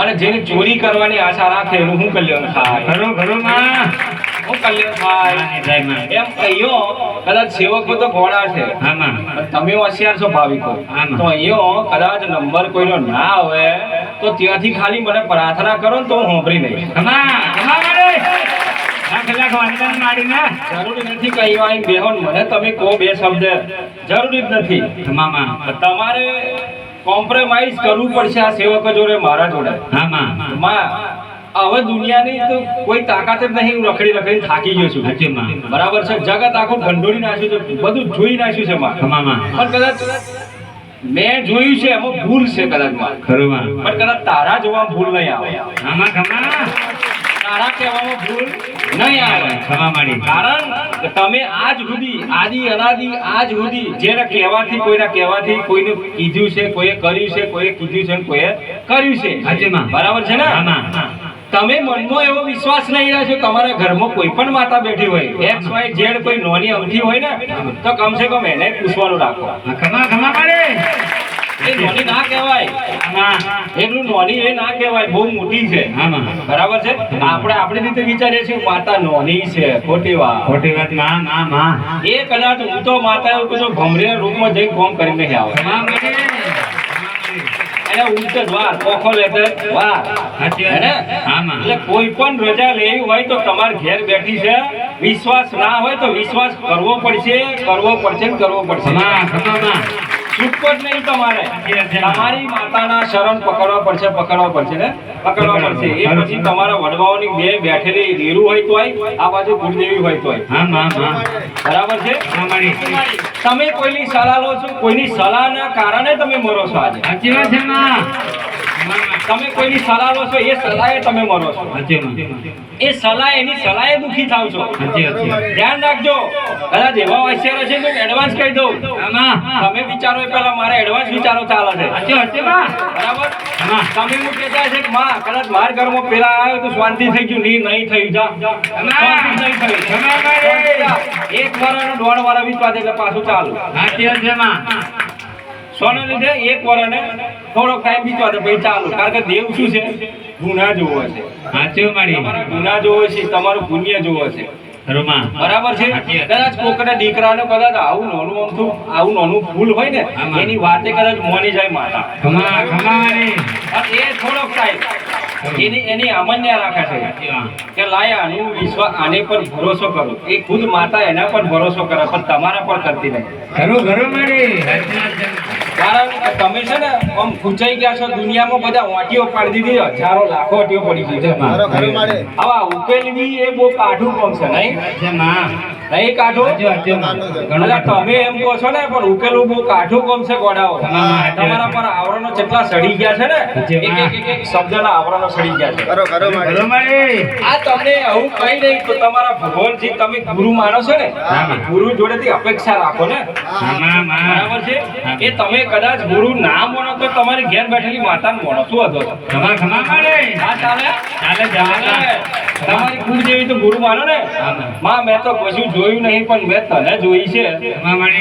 અને જેની ચોરી કરવાની આશા રાખે એનું શું કલ્યાણ થાય. ઘરો ઘરો માં. શું કલ્યાણ થાય. એમ કહીયો કદાચ સેવક તો ઘોડા છે. હા તમે હોશિયાર છો ભાવિકો. તો અહીંયો કદાચ નંબર કોઈનો ના આવે તો ત્યાંથી ખાલી મને પ્રાર્થના કરો ને તો હું વંદન માડીને જરૂરી નથી કઈ વાય બેહોન મને તમે કહો બે શબ્દ. જરૂરી જ નથી. તમારે કોમ્પ્રોમાઇઝ કરવું પડશે આ સેવકો જોડે મારા જોડે. હા માં. માં હવે દુનિયાની તો કોઈ તાકાત જ નહીં હું રખડી રખડી થાકી ગયો છું. સાચી માં. બરાબર છે? જગત આખું ભંડોળી નાખ્યું છે બધું જોઈ નાખ્યું છે માં. પણ કદાચ મેં જોયું છે એમાં ભૂલ છે કદાચમાં. ખરું માં. પણ કદાચ તારા જોવામાં ભૂલ નહીં આવે. આમાં ખમા. તારા કહેવામાં ભૂલ નહીં આવે. ક્ષમા માડી કારણ તમે આજ સુધી આદિ અનાદિ આજ સુધી જેને કહેવાથી કોઈના કહેવાથી કોઈને કીધું છે કોઈએ કર્યું છે કોઈએ કીધું છે કોઈએ કર્યું છે. હાજીમાં બરાબર છે ને? તમે મનમાં એવો વિશ્વાસ નહીં રાખ્યો તમારા ઘરમાં કોઈ પણ માતા બેઠી હોય એક્સ વાય ઝેડ કોઈ નોની અવધી હોય ને તો કમસે કમ એને પૂછવાનું રાખો. ખમા ખમા મારે નોની ના કહેવાય. એટલું નોની એ ના કહેવાય. બહુ મોટી છે. બરાબર છે? આપણે આપણી રીતે વિચારીએ છીએ માતા નોની છે ખોટી વાત. ખોટી વાતમાં માં માં એ કદાચ હું તો માતા એવું કહેજો ભમરીના રૂપમાં જઈને કોમ કરીને નહીં આવે. ખમા મારે એને ઉલટ જ વાર પોખો લેતે વાર સાચી હે ને? વાત આમાં એટલે કોઈ પણ રજા લેવી હોય તો તમારે ઘેર બેઠી છે. વિશ્વાસ ના હોય તો વિશ્વાસ કરવો પડશે કરવો પડશે કરવો પડશે. ખમા ખમા માં છૂટકો જ નહીં તમારે. સાચી વાત છે. તમારી માતાના શરણ પકડવા પડશે પકડવા પડશે ને? પકડવા પડશે. એ પછી તમારા વડવાઓની બે બેઠેલી રીરું હોય તોય આ બાજુ કુળદેવી હોય તોય. બરાબર છે? તમે કોઈની સલાહ લો છો? કોઈની સલાહના કારણે તમે મરો છો આજે. તમે કોઈની સલાહ લો છો એ સલાહે તમે મરો છો. એ સલાહ એની સલાહે દુખી થાવ છો. વાત ધ્યાન રાખજો. કદાચ એવા હોશિયાર છે તો એડવાન્સ કહી દઉં. તમે વિચારો એ પહેલા મારે એડવાન્સ વિચારો ચાલે છે. વાત બરાબર? તમે હું કહેતા છે કે માં કદાચ માર ઘરમાં પેલા આવ્યો તો શાંતિ થઈ ગયું. નહીં નહીં થયું જા. એક વાર દોઢ વાર વિશ્વાસ એટલે પાછું ચાલુ. વાત છે માં. સોને લીધે એક વાર અને થોડોક ટાઈમ બીતો હતો પછી ચાલુ. કારણ કે દેવ શું છે? ગુના જોવો છે. સાચી મારી. તમારા ગુના જોવો છે તમારું પુણ્ય જોવો છે. બરાબર છે. કદાચ કોકના દીકરાનો કદાચ આવું નાનું અમથું આવું નાનું ફૂલ હોય ને એની વાતે કદાચ મોની જાય માતા. એ થોડોક ટાઈમ એની એની અમન્ય રાખે છે. કે લાય આનું વિશ્વાસ આને પર ભરોસો કરો. એ ખુદ માતા એના પર ભરોસો કરે પણ તમારા પર કરતી નહીં. ખરું ખરું માડી સાચી વાત છે કારણ કે તમે છે ને આમ ખૂંચાઈ ગયા છો દુનિયામાં બધા વાટીઓ પાડી દીધી હજારો લાખો વાટીઓ પડી ગઈ છે. આવા ઉકેલવી એ બહુ કાઢું છે નહીં? નહીં કાઢો. તમે એમ કહો છો ને પણ ઉકેલું બહુ કાઠું કોમ છે ગોડાઓ તમારા પર આવરણો કેટલા સડી ગયા છે ને એક એક એક શબ્દના આવરણો સડી ગયા છે. આ તમને આવું કઈ નહીં તો તમારા ભગવાનજી તમે ગુરુ માનો છો ને. ગુરુ જોડેથી અપેક્ષા રાખો ને. બરાબર છે? એ તમે કદાચ ગુરુ ના માનો તો તમારી ઘેર બેઠેલી માતાને માનો. શું હતો ચાલે? ચાલે તમારી કુળદેવી તો ગુરુ માનો ને. હા. માં મેં તો કશું જોયું નહીં પણ મેં તને જોઈ છે.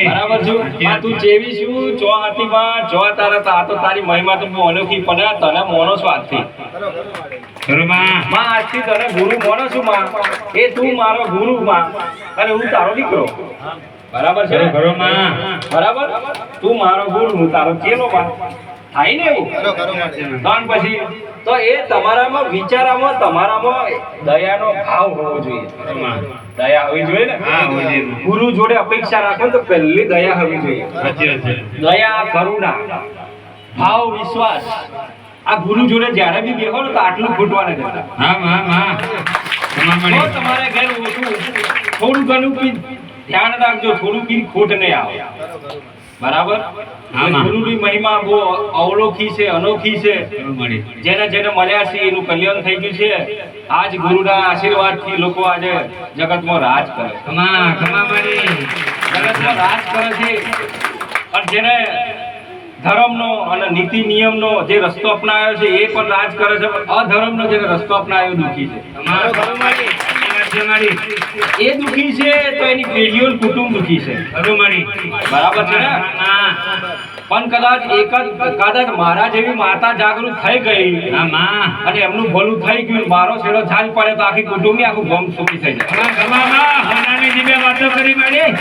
બરાબર છું? માં તું જેવી છું ચો હાથી માં ચો તારા તા તો તારી મહિમા તો અનોખી પણ તને મોનો છું આજથી. માં. આજથી તને ગુરુ મોનો છું માં. એ તું મારો ગુરુ માં. અને હું તારો દીકરો. બરાબર છે? બરાબર? તું મારો ગુરુ હું તારો ચેલો માં. થાય ને એવું? કારણ પછી તો એ તમારામાં વિચારામાં તમારામાં દયાનો ભાવ હોવો જોઈએ. દયા હોવી જોઈએ ને? હા, ગુરુ જોડે અપેક્ષા રાખો તો પહેલી દયા હોવી જોઈએ. દયા કરુણા ભાવ વિશ્વાસ. આ ગુરુ જોડે જ્યારે બી બેહો ને તો આટલું ફૂટવા નથી હા માડી તમારે ઘેર ઓછું થોડું ઘણું ધ્યાન રાખજો થોડું બી ખોટ નહીં આવે. બરાબર? ગુરુની મહિમા બહુ અવલોખી છે અનોખી છે. જેને જેને મળ્યા છે એનું કલ્યાણ થઈ ગયું છે. આજ ગુરુના આશીર્વાદથી લોકો આજે જગતમાં રાજ કરે જગતમાં રાજ કરે છે. અને જેને ધર્મનો અને નીતિ નિયમનો જે રસ્તો અપનાવ્યો છે એ પણ રાજ કરે છે. પણ અધર્મનો જેને રસ્તો અપનાવ્યો દુઃખી છે. છે એ દુઃખી છે તો એની પેઢીઓ કુટુંબ દુખી છે. ખરું બરાબર છે ને? પણ કદાચ એક જ કદાચ મારા જેવી માતા જાગૃત થઈ ગઈ. અને એમનું ભલું થઈ ગયું મારો છેડો છાલ પડે તો આખી કુટુંબની આખું ગમ સુખી થઈ જાય. વાતો કરી મારી.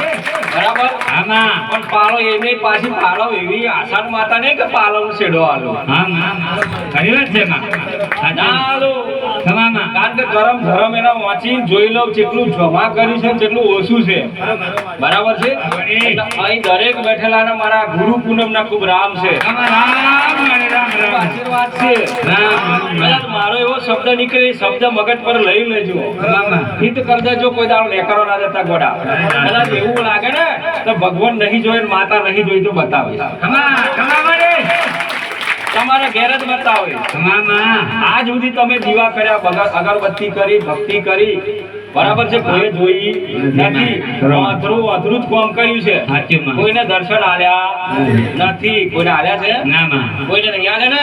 બરાબર? હા માં પણ પાળો એની પાછી પાળો એવી આસાન માતા નહીં કે પાલો છેડો આલો. હા માં ખરી વાત છે માં. કારણ કે ગરમ ગરમ એના વાંચી જોઈ લો જેટલું જમા કર્યું છે જેટલું ઓછું છે. બરાબર છે? અહીં દરેક બેઠેલાના મારા ગુરુ પૂનમના ખૂબ રામ છે. મારે આશીર્વાદ છે. એવો શબ્દ નીકળે શબ્દ મગજ પર લઈ લેજો. હિત કરી દેજો કોઈ દાડો નેકારો ના દેતા ગોડા. કદાચ એવું લાગે ને તો ભગવાન નહીં જોયે માતા નહીં જોઈ તો બતાવે. તમારા ઘેર જ બતાવે. આજ સુધી તમે દીવા કર્યા અગરબત્તી કરી ભક્તિ કરી. બરાબર છે કોઈ જોઈ નથી. અધરું અધરું જ કામ કર્યું છે. કોઈને દર્શન આલ્યા નથી. કોઈને આલ્યા છે? કોઈને નહીં આલે ને?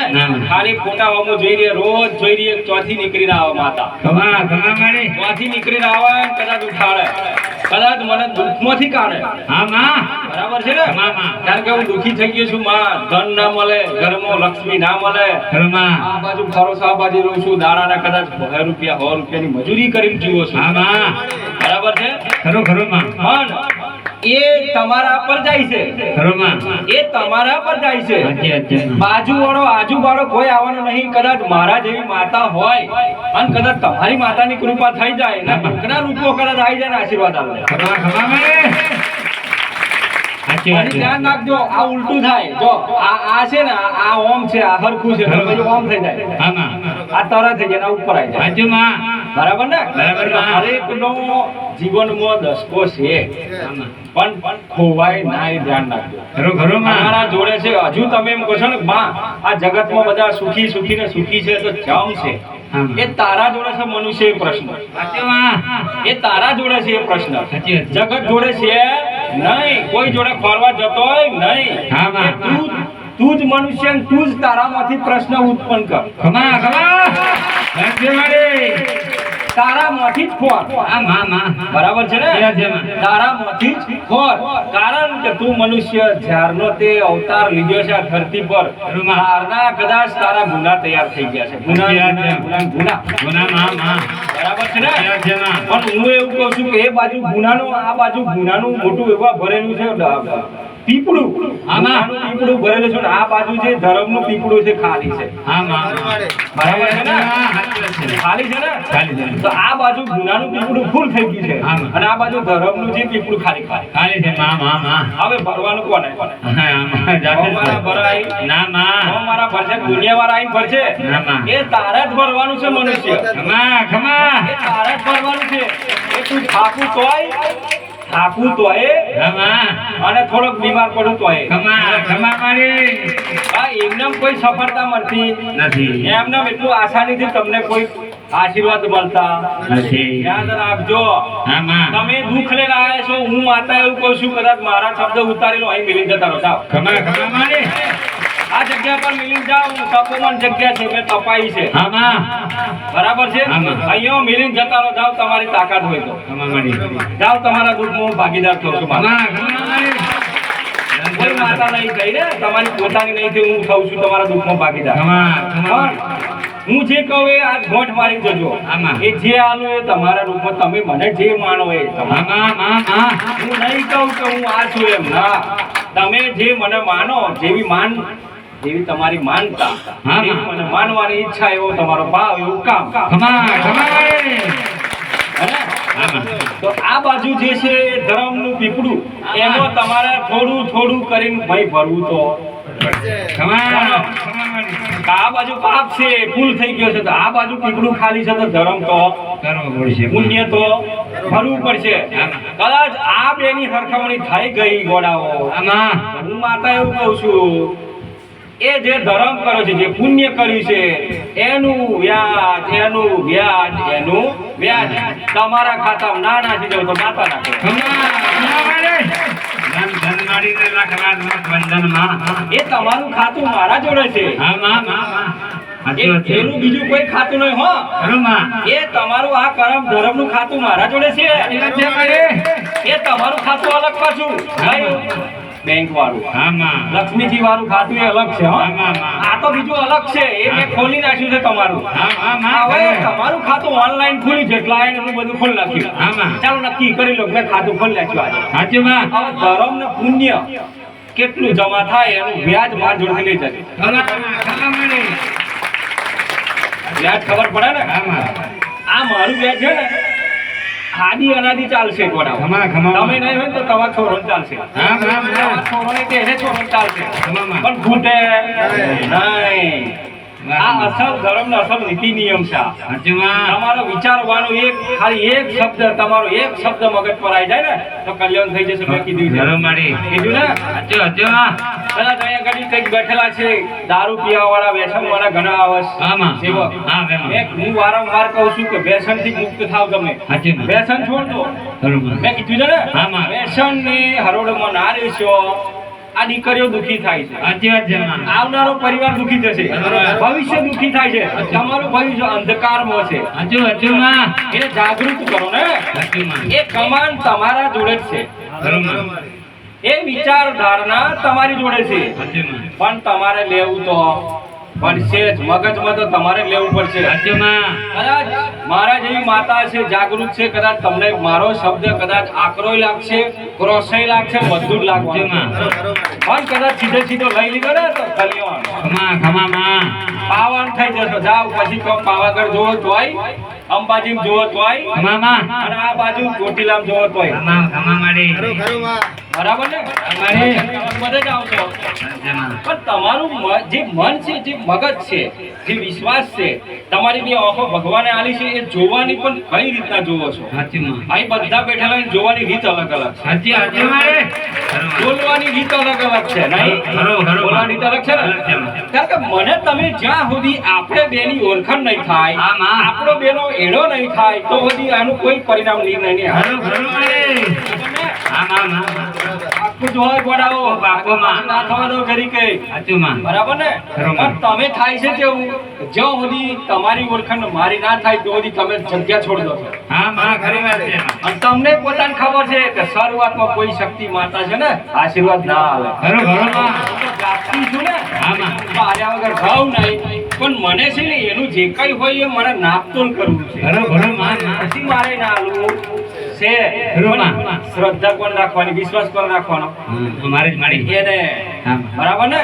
ખાલી ફોટા હોમો જોઈ રહીએ રોજ જોઈ રહીએ ચોથી નીકળી આવે માતા. ચોથી નીકળી આવે કદાચ ઉઠાડે. કદાચ મને દુઃખમાંથી કાઢે. હા માં. બરાબર છે ને? હા, માં. કારણ કે હું દુઃખી થઈ ગયો છું માં. ધન ના મળે ઘરમાં લક્ષ્મી ના મળે. ઘરમાં. આ બાજુ ફરો છો, આ બાજુ રહું છું દાડાના કદાચ સો રૂપિયા સો રૂપિયાની મજૂરી કરીને જીવો છું. હા માં. બરાબર છે? ખરો ખરો માં. પણ એ તમારા પર જાય છે. એ તમારા પર જાય છે. બાજુ વાળો આજુ વાળો કોઈ આવવાનો નહીં. કદાચ મારા જેવી માતા હોય અને કદાચ તમારી માતાની કૃપા થઈ જાય ને ઘણા રૂપો કદાચ આવી જાય ને આશીર્વાદ આવે. ધ્યાન રાખજો આ ઉલટું થાય. જો આ આ છે ને આ ઓમ છે આ હરખું છે ઓમ થઈ જાય. આ તરત થઈ જાય ઉપર આવી જાય. બરાબર ને? બરાબર. હરેકનો જીવનમાં દસકો છે. પણ ખોવાય ના એ ધ્યાન રાખજો. ખરો ખરો માં. જોડે છે. હજુ તમે એમ કહો છો ને માં આ જગતમાં બધા સુખી સુખી ને સુખી છે તો જમ છે. એ તારા જોડે છે મનુષ્ય એ પ્રશ્ન. એ તારા જોડે છે એ પ્રશ્ન. જગત જોડે છે નહીં. કોઈ જોડે ફરવા જતો નહીં. તું તું જ મનુષ્ય તું જ તારામાંથી પ્રશ્ન ઉત્પન્ન કર. ખમા ખમા. તારામાંથી જ માં માં બરાબર છે ને? તારામાંથી જ ખોર. કારણ કે તું મનુષ્ય જ્યારનો તે અવતાર લીધો છે આ ધરતી પર. હારના કદાચ તારા ગુના તૈયાર થઈ ગયા છે. ગુના ગુના ગુના ગુના. માં માં બરાબર છે ને. પણ હું એવું કહું છું કે એ બાજુ ગુનાનું આ બાજુ ગુનાનું મોટું એવા ભરેલું છે. પીપળું. આમાં. પીપળું ભરેલું છે આ બાજુ જે ધર્મનું પીપળું છે ખાલી છે. હા બરાબર છે. ને. ખાલી છે ને? ખાલી છે. તો આ બાજુ ગુનાનું પીપળું ફૂલ થઈ ગયું છે. અને આ બાજુ ધર્મનું જે પીપળું ખાલી ખાલી. ખાલી છે માં માં માં હવે ભરવાનું કોને કોને? મારા અમારા ના માં મારા ભરશે દુનિયા વાળા આઈ ભરશે એ તારે જ ભરવાનું છે મનુષ્ય. ખમા ખમા. એ તારે જ ભરવાનું છે. એ તું ઠાકુર તોય થાકું તોય હા. અને થોડોક બીમાર પડું તોય ખમા ખમા મારી આ એમને કોઈ સફળતા મળતી નથી. એમને એટલું આસાનીથી તમને કોઈ આશીર્વાદ મળતા નથી. યાદ રાખજો. તમે દુઃખ લઈને આવ્યા છો હું માતા એવું કહું છું કદાચ મારા શબ્દ ઉતારેલો અહીં મિલી જતા રહો. સાહેબ ખમા મારી આ જગ્યા પર મિલિંદ જાઓ તપોવન જગ્યા છે મેં તપાઈ છે. હા બરાબર છે. અહીંયા મિલીને જતા રહો જાઓ તમારી તાકાત હોય તો. જાઓ તમારા દુઃખમાં હું ભાગીદાર થઉં છું કોઈ માતા નહીં થઈ ને તમારી પોતાની નહીં થઈ હું થઉં છું તમારા દુઃખમાં ભાગીદાર. હું જે કહું એ આ ગોઠ મારી જજો. એ જે આલો એ તમારા રૂપમાં તમે મને જે માનો એ હું નહીં કહું કે હું આ છું એમ. ના તમે જે મને માનો જેવી માન જેવી તમારી માનતા. એવી માનવાની ઈચ્છા એવો તમારો ભાવ એવું કામ. તો આ બાજુ જે છે એ ધર્મનું પીપળું એમાં તમારે થોડું થોડું કરીને ભાઈ ભરવું તો. આ બાજુ પાપ છે ફૂલ થઈ ગયો છે તો આ બાજુ પીપળું ખાલી છે તો ધર્મ તો પુણ્ય તો ભરવું પડશે. કદાચ આ બેની સરખામણી થઈ ગઈ ગોડાઓ. હું માતા એવું કહું છું એ જે ધર્મ કર્યો છે જે પુણ્ય કર્યું છે એનું વ્યાજ એનું વ્યાજ એનું વ્યાજ. તમારા ખાતામાં ના નાખી દો તો માતા નાખે એ તમારું ખાતું મારા જોડે છે. એનું બીજું કોઈ ખાતું નહીં હો. એ તમારું આ કરમ ધર્મનું ખાતું મારા જોડે છે. એ તમારું ખાતું અલગ પાછું. બેંક વાળું આમાં. લક્ષ્મીજી વાળું ખાતું એ અલગ છે હો. આ તો બીજું અલગ છે એ મેં ખોલી નાખ્યું છે તમારું. હવે તમારું ખાતું ઓનલાઈન ખુલી છે એટલે આ એનું બધું ખોલી નાખ્યું. ચાલો નક્કી કરી લો મેં ખાતું ખોલી નાખ્યું આજે. હવે ધર્મ ને પુણ્ય કેટલું જમા થાય એનું વ્યાજ માર જોડે લઈ જશે. વ્યાજ ખબર પડે ને? આ મારું વ્યાજ છે ને આદિ અનાદી ચાલશે ખમા. તમે નહીં હોય ને તો તમારા છોરોને ચાલશે. તમારા કે એને છોરોને ચાલશે. પણ ખૂટે નહીં. આ અસલ ધર્મ અસલ નીતિ નિયમ છે. આ. સાચું માં તમારો વિચારવાનો એક ખાલી એક શબ્દ તમારો એક શબ્દ મગજ પર આવી જાય ને તો કલ્યાણ થઈ જશે મેં કીધું છે. મારી કીધું ને? સાચું સાચું કદાચ અહીંયા ઘડી કંઈક બેઠેલા છે દારૂ પીવા વાળા વ્યસન વાળા ઘણા આવે સેવક. હા, વારંવાર કહું છું કે વ્યસનથી મુક્ત થાવ તમે. વ્યસન છોડ દો મેં કીધું છે ને. વ્યસનની હરોળમાં ના રહેશો આ દીકરીઓ દુખી થાય છે. આવનારો પરિવાર દુખી થશે. ભવિષ્ય દુખી થાય છે. તમારું ભવિષ્ય અંધકારમાં છે એને જાગૃત કરો ને. એ કમાન તમારા જોડે જ છે. એ વિચારધારણા તમારી જોડે છે. પણ તમારે લેવું તો પડશે જ મગજમાં તો તમારે લેવું પડશે. રાજ્યમાં. કદાચ મારા જેવી માતા છે જાગૃત છે કદાચ તમને મારો શબ્દ કદાચ આકરોય લાગશે ક્રોસય લાગશે બધું જ લાગશે પણ કદાચ સીધે સીધો લઈ લીધો ને તો ખમા ખમા માં પાવન થઈ જશો. જાવ પછી તો પાવાગઢ જોવો તોય અંબાજી જોવો તોય અને આ બાજુ ચોટીલામ જોવો તોય ખમા ખમા મારી બરાબર ને? અમારે. બધે જ આવશો પણ તમારું જે મન છે જે મગજ છે જે વિશ્વાસ છે તમારી જે આંખો ભગવાને આલી છે એ જોવાની પણ કઈ રીતના જોવો છો? અહીં બધા બેઠેલા જોવાની રીત અલગ અલગ છે. બોલવાની રીત અલગ અલગ છે નહીં. બોલવાની રીત અલગ છે ને? કારણ કે મને તમે જ્યાં સુધી આપણે બેની ઓળખાણ નહીં થાય હા. આપણો બેનો એડો નહીં થાય તો સુધી આનું કોઈ પરિણામ નહીં નહીં હા હા ઘરો તમને આમ આમ આમ આખું જોવાય પડાવો બાપો, માં. ના થવા દો ઘરી કઈ. સાચું માં બરાબર ને? પણ તમે થાય છે કેવું જ્યાં સુધી તમારી ઓળખાણ મારી ના થાય ત્યાં સુધી તમે જગ્યા છોડી દો હા માં ખરી વાત છે. અને તમને પોતાને ખબર છે કે શરૂઆતમાં કોઈ શક્તિ માતા છે ને આશીર્વાદ ના આવે. ઘરો ઘરો માં હું છું ને? હા માં. તો વગર ભાવ નહીં. પણ મને છે ને એનું જે કઈ હોય એ મને નાપતોલ કરવું છે. ઘરો ઘરો માં માં. પછી મારે ના છે. શ્રદ્ધા કોણ રાખવાની વિશ્વાસ કોણ રાખવાનો? હા, મારે જ મારી. એને બરાબર ને?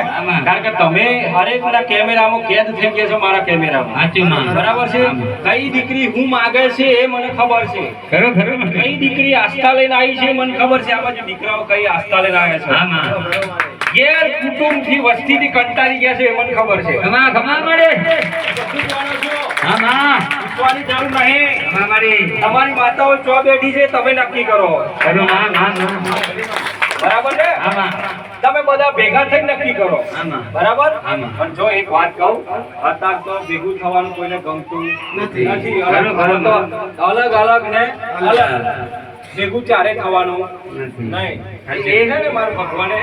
કારણ કે તમે હરેક ના કેમેરામાં કેદ થઈ ગયા છો મારા કેમેરામાં. સાચું માં બરાબર છે? કઈ દીકરી હું માગે છે એ મને ખબર છે. ખરો ખરો. કઈ દીકરી આસ્થા લઈને આવી છે મને ખબર છે. આ બાજુ દીકરાઓ કઈ આસ્થા લઈને આવ્યા છે. ઘેર કુટુંબથી વસ્તી થી કંટાળી ગયા છે એ મને ખબર છે. ખમા ખમા હા માં જરૂર નહીં. ખમા મારી તમારી માતાઓ ચો બેઠી છે તમે નક્કી કરો. બરાબર છે? તમે બધા ભેગા થઈ નક્કી કરો. બરાબર? પણ જો એક વાત કહું અત્યાર તો ભેગું થવાનું કોઈને ગમતું નથી. અલગ અલગ ને અલગ. ભેગું ચારે થવાનું નહીં. એ છે ને મારા ભગવાને